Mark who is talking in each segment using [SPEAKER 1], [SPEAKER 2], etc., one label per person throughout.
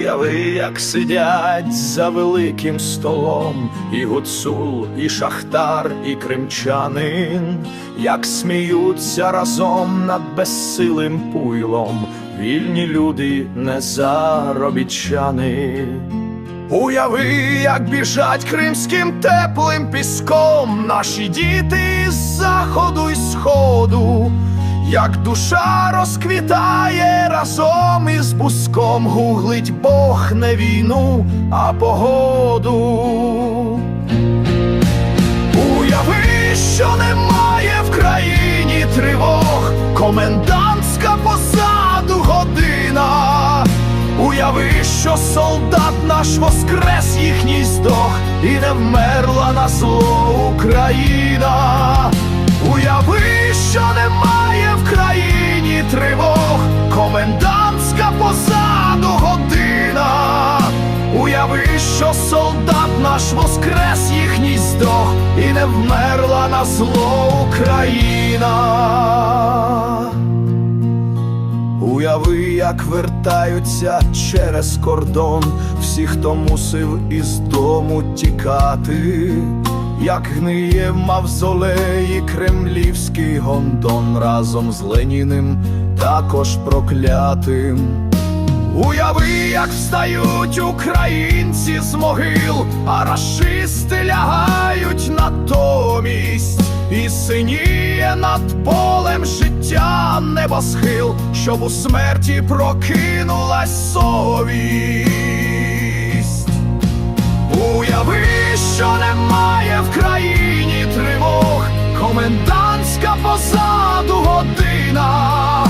[SPEAKER 1] Уяви, як сидять за великим столом, і гуцул, і шахтар, і кримчанин, як сміються разом над безсилим пуйлом, вільні люди, не заробітчани. Уяви, як біжать кримським теплим піском наші діти з заходу й сходу, як душа розквітає разом із буском, гуглить Бог не війну, а погоду. Уяви, що немає в країні тривог, комендантська позаду година. Уяви, що солдат наш воскрес їхній здох, і не вмерла на зло Україна. Уяви, що немає тривог, комендантська позаду година. Уяви, що солдат наш воскрес їхній здох, і не вмерла на зло Україна. Уяви, як вертаються через кордон всі, хто мусив із дому тікати, як гниє мавзолеї кремлівський гондон разом з Леніним, також проклятим. Уяви, як встають українці з могил, а рашисти лягають натомість, і синіє над полем життя небосхил, щоб у смерті прокинулась совість. В країні тривог, комендантська посаду година.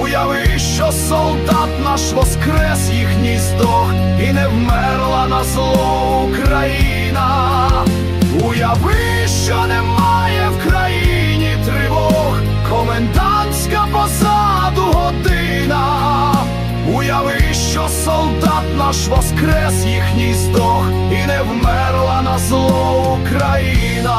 [SPEAKER 1] Уяви, що солдат наш воскрес їхній здох, і не вмерла на зло Україна. Уяви, що немає що солдат наш воскрес їхній здох, і не вмерла на зло Україна.